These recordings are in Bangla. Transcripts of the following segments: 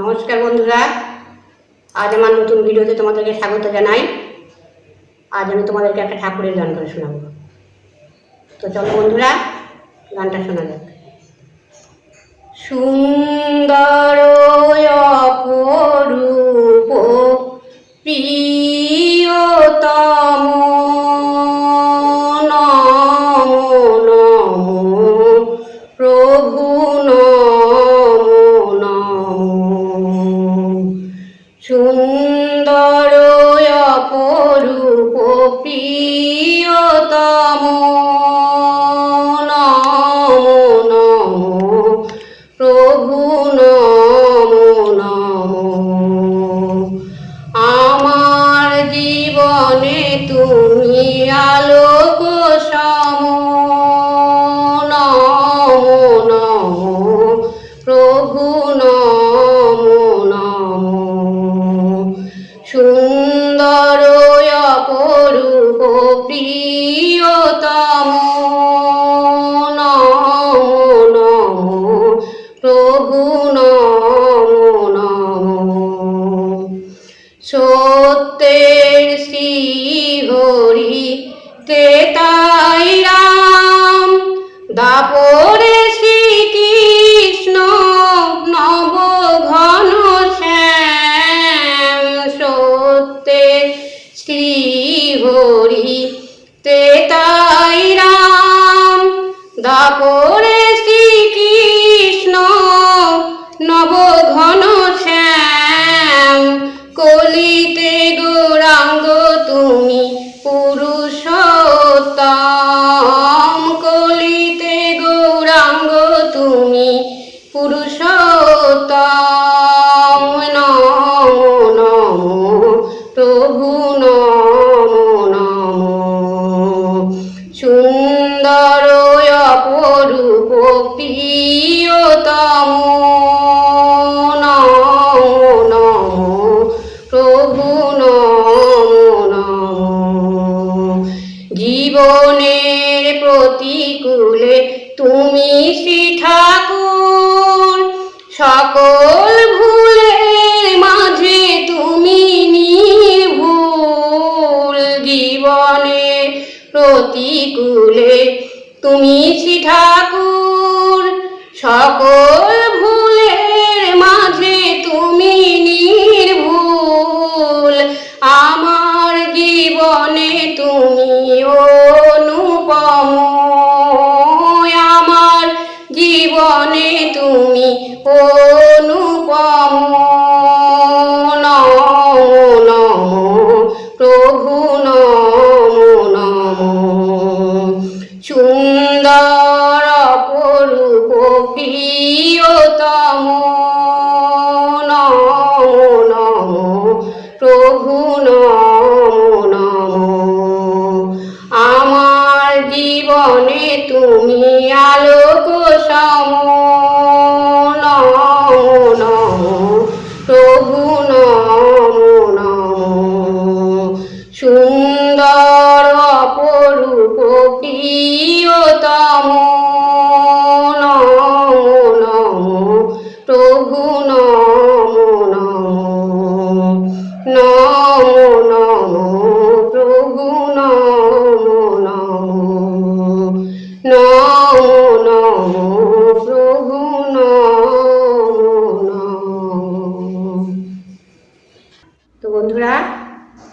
নমস্কার বন্ধুরা। আজ আমার নতুন ভিডিওতে তোমাদেরকে স্বাগত জানাই। আজ আমি তোমাদেরকে একটা ঠাকুরের গান করে শোনাবো। তো চলো বন্ধুরা, গানটা শোনা যাক। সুন্দর সুন্দর অপরূপ প্রিয়তম। নম নম প্রভু নম নম। আমার জীবনে তুমি আলোক প্রভু নম সত্যের শ্রী হরি তেতাই রাম, দাপরে শ্রীকৃষ্ণ নব ঘন শ্যাম। সত্যের শ্রী হরি তেতাই রাম প্রভু জীবনের প্রতিকূলে তুমি শ্রী ঠাকুর। সকল ভুলের মাঝে তুমি নির্ভুল। জীবনের প্রতিকূলে তুমি শ্রী ঠাকুর। সকল জীবনে তুমি অনুপম আমার জীবনে তুমি অনুপম। জীবনে তুমি আলোক সম প্রভু নম সুন্দর অপরূপ প্রিয়তম।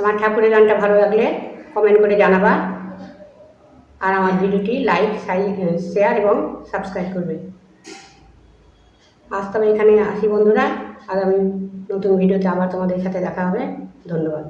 আমার ঠাকুরের গানটা ভালো লাগলে কমেন্ট করে জানাবা। আর আমার ভিডিওটি লাইক সাই শেয়ার এবং সাবস্ক্রাইব করবে। আজ এখানে আসি বন্ধুরা। আগামী নতুন ভিডিওতে আবার তোমাদের সাথে দেখা হবে। ধন্যবাদ।